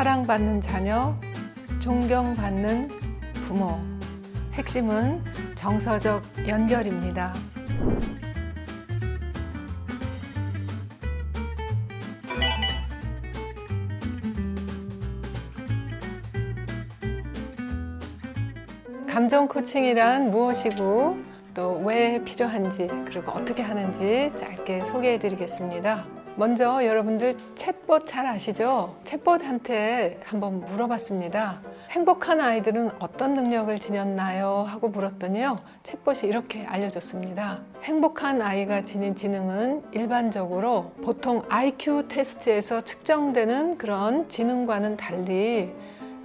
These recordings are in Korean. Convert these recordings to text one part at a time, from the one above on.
사랑받는 자녀, 존경받는 부모. 핵심은 정서적 연결입니다. 감정 코칭이란 무엇이고 또 왜 필요한지 그리고 어떻게 하는지 짧게 소개해 드리겠습니다. 먼저 여러분들 챗봇 잘 아시죠? 챗봇한테 한번 물어봤습니다. 행복한 아이들은 어떤 능력을 지녔나요? 하고 물었더니요. 챗봇이 이렇게 알려줬습니다. 행복한 아이가 지닌 지능은 일반적으로 보통 IQ 테스트에서 측정되는 그런 지능과는 달리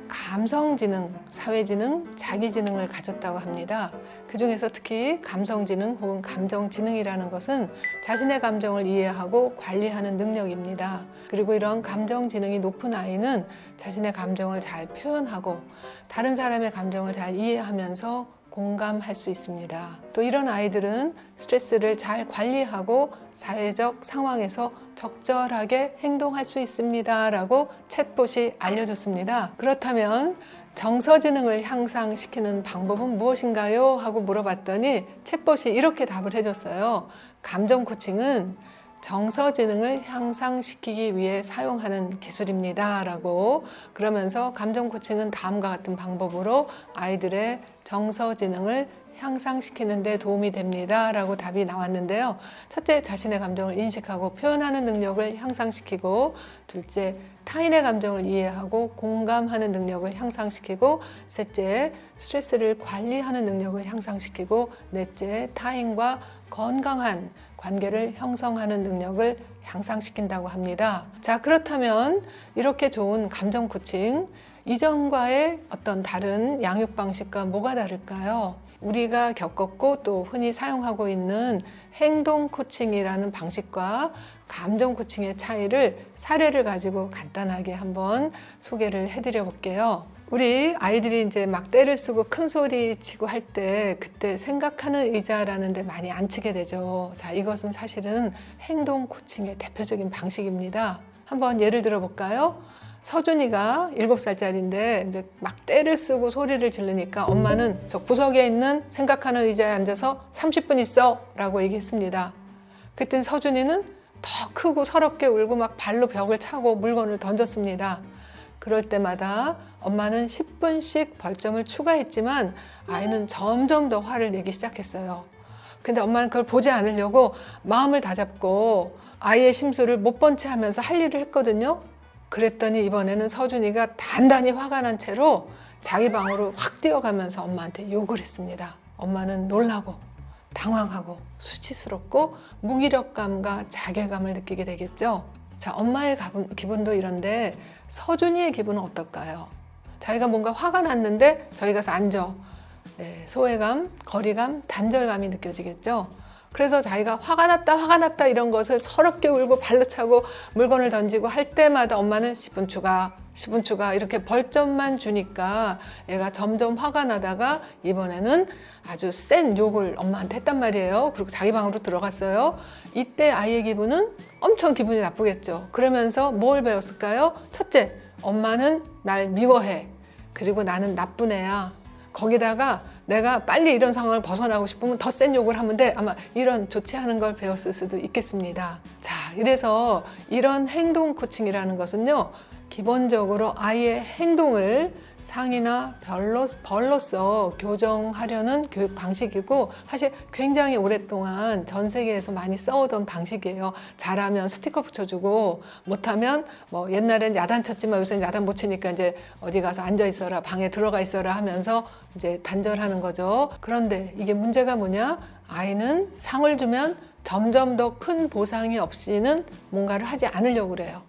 감성지능, 사회지능, 자기지능을 가졌다고 합니다. 그 중에서 특히 감성지능 혹은 감정지능이라는 것은 자신의 감정을 이해하고 관리하는 능력입니다. 그리고 이런 감정지능이 높은 아이는 자신의 감정을 잘 표현하고 다른 사람의 감정을 잘 이해하면서 공감할 수 있습니다. 또 이런 아이들은 스트레스를 잘 관리하고 사회적 상황에서 적절하게 행동할 수 있습니다. 라고 챗봇이 알려줬습니다. 그렇다면 정서지능을 향상시키는 방법은 무엇인가요? 하고 물어봤더니 챗봇이 이렇게 답을 해줬어요. 감정 코칭은 정서지능을 향상시키기 위해 사용하는 기술입니다. 라고 그러면서 감정 코칭은 다음과 같은 방법으로 아이들의 정서지능을 향상시키는 데 도움이 됩니다. 라고 답이 나왔는데요. 첫째, 자신의 감정을 인식하고 표현하는 능력을 향상시키고, 둘째, 타인의 감정을 이해하고 공감하는 능력을 향상시키고, 셋째, 스트레스를 관리하는 능력을 향상시키고, 넷째, 타인과 건강한 관계를 형성하는 능력을 향상시킨다고 합니다. 자, 그렇다면 이렇게 좋은 감정 코칭, 이전과의 어떤 다른 양육 방식과 뭐가 다를까요? 우리가 겪었고 또 흔히 사용하고 있는 행동 코칭이라는 방식과 감정 코칭의 차이를 사례를 가지고 간단하게 한번 소개를 해드려 볼게요. 우리 아이들이 이제 막 때를 쓰고 큰 소리 치고 할 때 그때 생각하는 의자라는 데 많이 앉히게 되죠. 자, 이것은 사실은 행동 코칭의 대표적인 방식입니다. 한번 예를 들어 볼까요? 서준이가 7살짜리인데 이제 막 때를 쓰고 소리를 지르니까 엄마는 저 구석에 있는 생각하는 의자에 앉아서 30분 있어 라고 얘기했습니다. 그랬더니 서준이는 더 크고 서럽게 울고 막 발로 벽을 차고 물건을 던졌습니다. 그럴 때마다 엄마는 10분씩 벌점을 추가했지만 아이는 점점 더 화를 내기 시작했어요. 근데 엄마는 그걸 보지 않으려고 마음을 다잡고 아이의 심수를 못본 채 하면서 할 일을 했거든요. 그랬더니 이번에는 서준이가 단단히 화가 난 채로 자기 방으로 확 뛰어가면서 엄마한테 욕을 했습니다. 엄마는 놀라고 당황하고 수치스럽고 무기력감과 자괴감을 느끼게 되겠죠. 자, 엄마의 가분- 기분도 이런데 서준이의 기분은 어떨까요? 자기가 뭔가 화가 났는데 저희 가서 앉아. 네, 소외감, 거리감, 단절감이 느껴지겠죠. 그래서 자기가 화가 났다, 화가 났다 이런 것을 서럽게 울고 발로 차고 물건을 던지고 할 때마다 엄마는 10분 추가, 10분 추가 이렇게 벌점만 주니까 얘가 점점 화가 나다가 이번에는 아주 센 욕을 엄마한테 했단 말이에요. 그리고 자기 방으로 들어갔어요. 이때 아이의 기분은 엄청 기분이 나쁘겠죠. 그러면서 뭘 배웠을까요? 첫째, 엄마는 날 미워해. 그리고 나는 나쁜 애야. 거기다가 내가 빨리 이런 상황을 벗어나고 싶으면 더 센 욕을 하면 돼. 아마 이런 좋지 않은 걸 배웠을 수도 있겠습니다. 자, 이래서 이런 행동 코칭이라는 것은요, 기본적으로 아이의 행동을 상이나 별로, 벌로서 교정하려는 교육 방식이고 사실 굉장히 오랫동안 전 세계에서 많이 써오던 방식이에요. 잘하면 스티커 붙여주고 못하면 뭐 옛날엔 야단 쳤지만 요새는 야단 못 치니까 이제 어디 가서 앉아 있어라 방에 들어가 있어라 하면서 이제 단절하는 거죠. 그런데 이게 문제가 뭐냐? 아이는 상을 주면 점점 더 큰 보상이 없이는 뭔가를 하지 않으려고 그래요.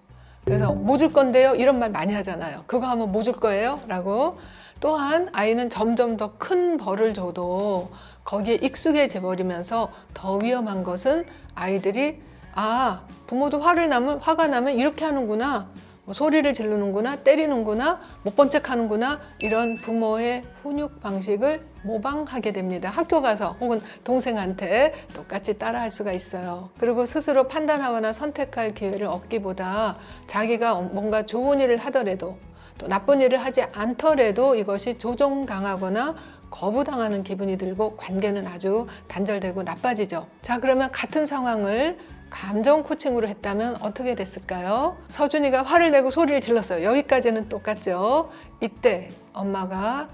그래서 뭐 줄 건데요? 이런 말 많이 하잖아요. 그거 하면 뭐 줄 거예요? 라고. 또한 아이는 점점 더 큰 벌을 줘도 거기에 익숙해져 버리면서 더 위험한 것은 아이들이 아, 부모도 화를 나면, 화가 나면 이렇게 하는구나. 뭐 소리를 지르는구나, 때리는구나, 못 본 척 하는구나, 이런 부모의 훈육 방식을 모방하게 됩니다. 학교 가서 혹은 동생한테 똑같이 따라할 수가 있어요. 그리고 스스로 판단하거나 선택할 기회를 얻기보다 자기가 뭔가 좋은 일을 하더라도 또 나쁜 일을 하지 않더라도 이것이 조종당하거나 거부당하는 기분이 들고 관계는 아주 단절되고 나빠지죠. 자, 그러면 같은 상황을 감정 코칭으로 했다면 어떻게 됐을까요? 서준이가 화를 내고 소리를 질렀어요. 여기까지는 똑같죠. 이때 엄마가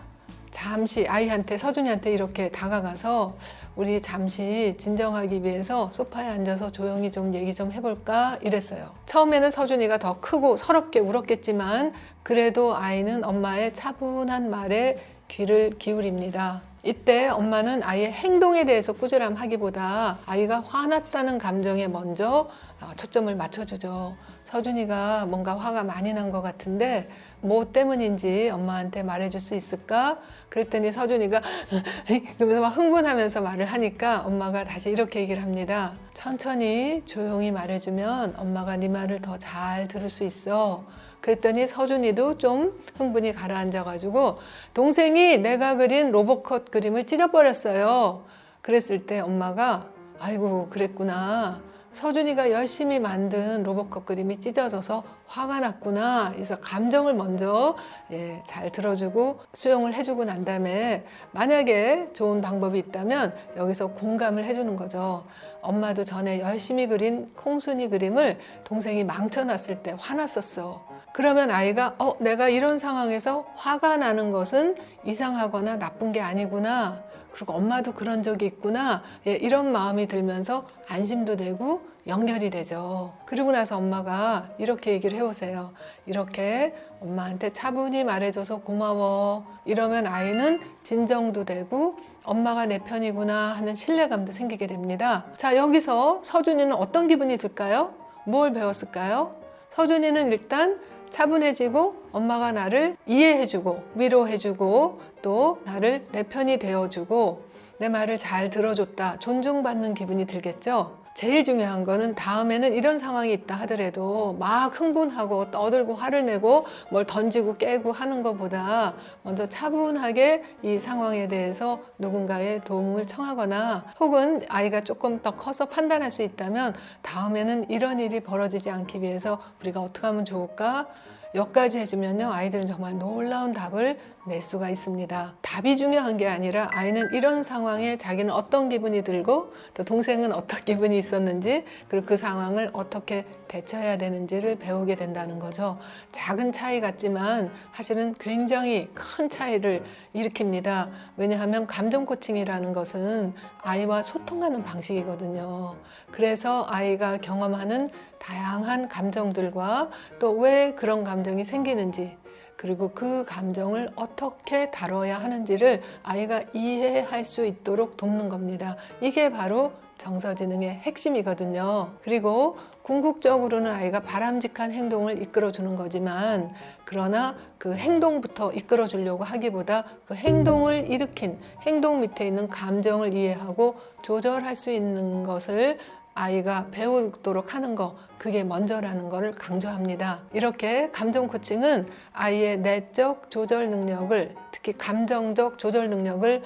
잠시 아이한테 서준이한테 이렇게 다가가서 우리 잠시 진정하기 위해서 소파에 앉아서 조용히 좀 얘기 좀 해볼까 이랬어요. 처음에는 서준이가 더 크고 서럽게 울었겠지만 그래도 아이는 엄마의 차분한 말에 귀를 기울입니다. 이때 엄마는 아이의 행동에 대해서 꾸준함하기보다 아이가 화났다는 감정에 먼저 어, 초점을 맞춰주죠. 서준이가 뭔가 화가 많이 난 것 같은데 뭐 때문인지 엄마한테 말해줄 수 있을까? 그랬더니 서준이가 그러면서 막 흥분하면서 말을 하니까 엄마가 다시 이렇게 얘기를 합니다. 천천히 조용히 말해주면 엄마가 네 말을 더 잘 들을 수 있어. 그랬더니 서준이도 좀 흥분이 가라앉아가지고 동생이 내가 그린 로봇컷 그림을 찢어버렸어요. 그랬을 때 엄마가 아이고 그랬구나. 서준이가 열심히 만든 로봇컷 그림이 찢어져서 화가 났구나. 그래서 감정을 먼저 예, 잘 들어주고 수용을 해주고 난 다음에 만약에 좋은 방법이 있다면 여기서 공감을 해주는 거죠. 엄마도 전에 열심히 그린 콩순이 그림을 동생이 망쳐놨을 때 화났었어. 그러면 아이가 어 내가 이런 상황에서 화가 나는 것은 이상하거나 나쁜 게 아니구나. 그리고 엄마도 그런 적이 있구나. 예, 이런 마음이 들면서 안심도 되고 연결이 되죠. 그리고 나서 엄마가 이렇게 얘기를 해보세요. 이렇게 엄마한테 차분히 말해줘서 고마워. 이러면 아이는 진정도 되고 엄마가 내 편이구나 하는 신뢰감도 생기게 됩니다. 자, 여기서 서준이는 어떤 기분이 들까요? 뭘 배웠을까요? 서준이는 일단 차분해지고 엄마가 나를 이해해주고 위로해주고 또 나를 내 편이 되어주고 내 말을 잘 들어줬다 존중받는 기분이 들겠죠. 제일 중요한 거는 다음에는 이런 상황이 있다 하더라도 막 흥분하고 떠들고 화를 내고 뭘 던지고 깨고 하는 것보다 먼저 차분하게 이 상황에 대해서 누군가의 도움을 청하거나 혹은 아이가 조금 더 커서 판단할 수 있다면 다음에는 이런 일이 벌어지지 않기 위해서 우리가 어떻게 하면 좋을까? 여기까지 해주면요 아이들은 정말 놀라운 답을 낼 수가 있습니다. 답이 중요한 게 아니라 아이는 이런 상황에 자기는 어떤 기분이 들고 또 동생은 어떤 기분이 있었는지 그리고 그 상황을 어떻게 대처해야 되는지를 배우게 된다는 거죠. 작은 차이 같지만 사실은 굉장히 큰 차이를 일으킵니다. 왜냐하면 감정 코칭이라는 것은 아이와 소통하는 방식이거든요. 그래서 아이가 경험하는 다양한 감정들과 또 왜 그런 감정이 생기는지 그리고 그 감정을 어떻게 다뤄야 하는지를 아이가 이해할 수 있도록 돕는 겁니다. 이게 바로 정서지능의 핵심이거든요. 그리고 궁극적으로는 아이가 바람직한 행동을 이끌어 주는 거지만 그러나 그 행동부터 이끌어 주려고 하기보다 그 행동을 일으킨 행동 밑에 있는 감정을 이해하고 조절할 수 있는 것을 아이가 배우도록 하는 거 그게 먼저라는 거를 강조합니다. 이렇게 감정 코칭은 아이의 내적 조절 능력을 특히 감정적 조절 능력을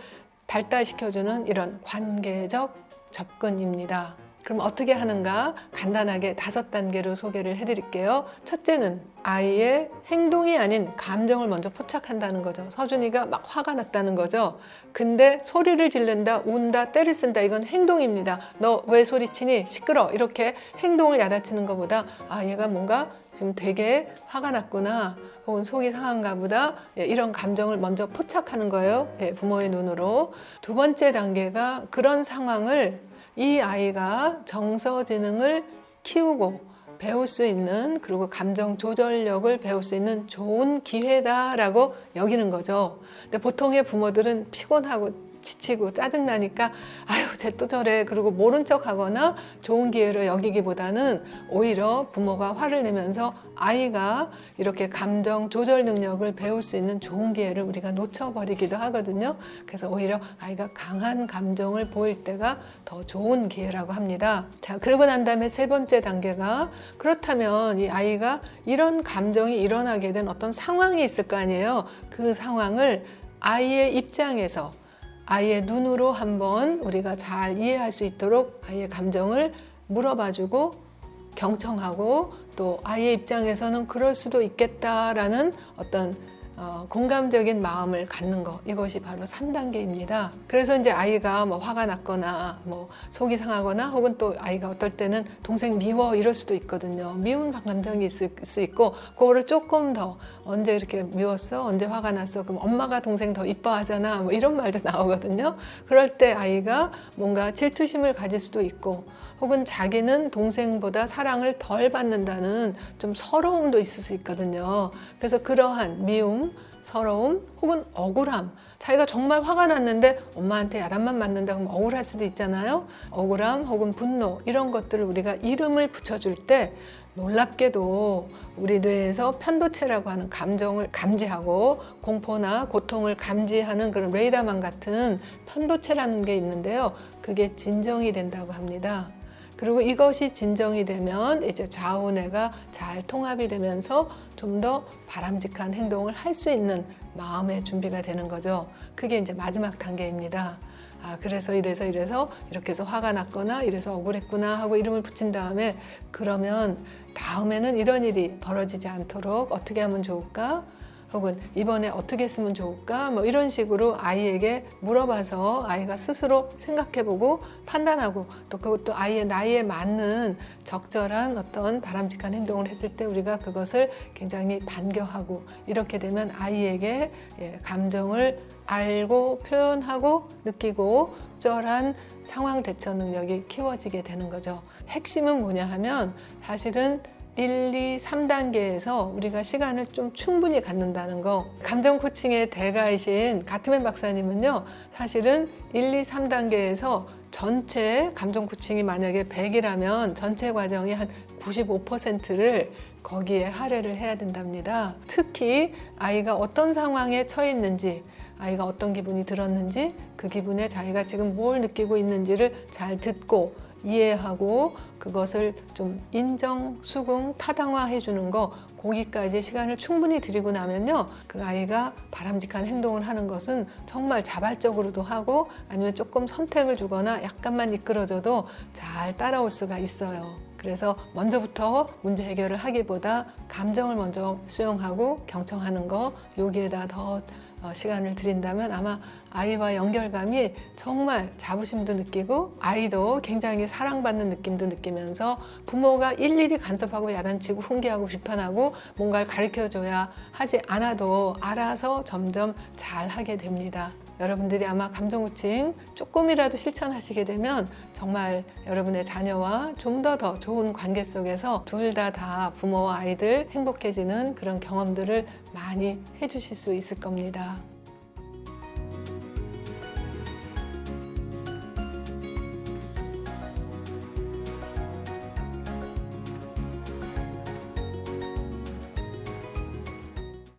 발달시켜주는 이런 관계적 접근입니다. 그럼 어떻게 하는가 간단하게 다섯 단계로 소개를 해드릴게요. 첫째는 아이의 행동이 아닌 감정을 먼저 포착한다는 거죠. 서준이가 막 화가 났다는 거죠. 근데 소리를 지른다, 운다, 때를 쓴다 이건 행동입니다. 너 왜 소리치니? 시끄러. 이렇게 행동을 야단치는 것보다 아 얘가 뭔가 지금 되게 화가 났구나. 혹은 속이 상한가 보다 예, 이런 감정을 먼저 포착하는 거예요. 예, 부모의 눈으로. 두 번째 단계가 그런 상황을 이 아이가 정서지능을 키우고 배울 수 있는 그리고 감정 조절력을 배울 수 있는 좋은 기회다라고 여기는 거죠. 근데 보통의 부모들은 피곤하고 지치고 짜증나니까 아유 쟤 또 저래 그리고 모른 척 하거나 좋은 기회로 여기기보다는 오히려 부모가 화를 내면서 아이가 이렇게 감정 조절 능력을 배울 수 있는 좋은 기회를 우리가 놓쳐버리기도 하거든요. 그래서 오히려 아이가 강한 감정을 보일 때가 더 좋은 기회라고 합니다. 자, 그러고 난 다음에 세 번째 단계가 그렇다면 이 아이가 이런 감정이 일어나게 된 어떤 상황이 있을 거 아니에요. 그 상황을 아이의 입장에서 아이의 눈으로 한번 우리가 잘 이해할 수 있도록 아이의 감정을 물어봐주고 경청하고 또 아이의 입장에서는 그럴 수도 있겠다라는 어떤 어, 공감적인 마음을 갖는 거 이것이 바로 3단계입니다. 그래서 이제 아이가 뭐 화가 났거나 뭐 속이 상하거나 혹은 또 아이가 어떨 때는 동생 미워 이럴 수도 있거든요. 미운 감정이 있을 수 있고 그거를 조금 더 언제 이렇게 미웠어? 언제 화가 났어? 그럼 엄마가 동생 더 이뻐하잖아. 뭐 이런 말도 나오거든요. 그럴 때 아이가 뭔가 질투심을 가질 수도 있고 혹은 자기는 동생보다 사랑을 덜 받는다는 좀 서러움도 있을 수 있거든요. 그래서 그러한 미움, 서러움 혹은 억울함. 자기가 정말 화가 났는데 엄마한테 야단만 맞는다 그러면 억울할 수도 있잖아요. 억울함 혹은 분노 이런 것들을 우리가 이름을 붙여줄 때 놀랍게도 우리 뇌에서 편도체라고 하는 감정을 감지하고 공포나 고통을 감지하는 그런 레이더만 같은 편도체라는 게 있는데요. 그게 진정이 된다고 합니다 그리고 이것이 진정이 되면 이제 좌우뇌가 잘 통합이 되면서 좀 더 바람직한 행동을 할 수 있는 마음의 준비가 되는 거죠. 그게 이제 마지막 단계입니다. 아, 그래서 이래서 이래서 이렇게 해서 화가 났거나 이래서 억울했구나 하고 이름을 붙인 다음에 그러면 다음에는 이런 일이 벌어지지 않도록 어떻게 하면 좋을까? 혹은 이번에 어떻게 했으면 좋을까? 뭐 이런 식으로 아이에게 물어봐서 아이가 스스로 생각해보고 판단하고 또 그것도 아이의 나이에 맞는 적절한 어떤 바람직한 행동을 했을 때 우리가 그것을 굉장히 반겨하고 이렇게 되면 아이에게 예, 감정을 알고 표현하고 느끼고 적절한 상황 대처 능력이 키워지게 되는 거죠. 핵심은 뭐냐 하면 사실은 1, 2, 3단계에서 우리가 시간을 좀 충분히 갖는다는 거. 감정 코칭의 대가이신 가트맨 박사님은요, 사실은 1, 2, 3단계에서 전체 감정 코칭이 만약에 100이라면 전체 과정이 한 95%를 거기에 할애를 해야 된답니다. 특히 아이가 어떤 상황에 처해 있는지, 아이가 어떤 기분이 들었는지, 그 기분에 자기가 지금 뭘 느끼고 있는지를 잘 듣고 이해하고 그것을 좀 인정, 수긍, 타당화해 주는 거 거기까지 시간을 충분히 들이고 나면요 그 아이가 바람직한 행동을 하는 것은 정말 자발적으로도 하고 아니면 조금 선택을 주거나 약간만 이끌어줘도 잘 따라올 수가 있어요. 그래서 먼저부터 문제 해결을 하기보다 감정을 먼저 수용하고 경청하는 거 여기에다 더 어, 시간을 들인다면 아마 아이와 연결감이 정말 자부심도 느끼고 아이도 굉장히 사랑받는 느낌도 느끼면서 부모가 일일이 간섭하고 야단치고 훈계하고 비판하고 뭔가를 가르쳐 줘야 하지 않아도 알아서 점점 잘 하게 됩니다. 여러분들이 아마 감정 코칭 조금이라도 실천하시게 되면 정말 여러분의 자녀와 좀 더더 좋은 관계 속에서 둘다다 부모와 아이들 행복해지는 그런 경험들을 많이 해주실 수 있을 겁니다.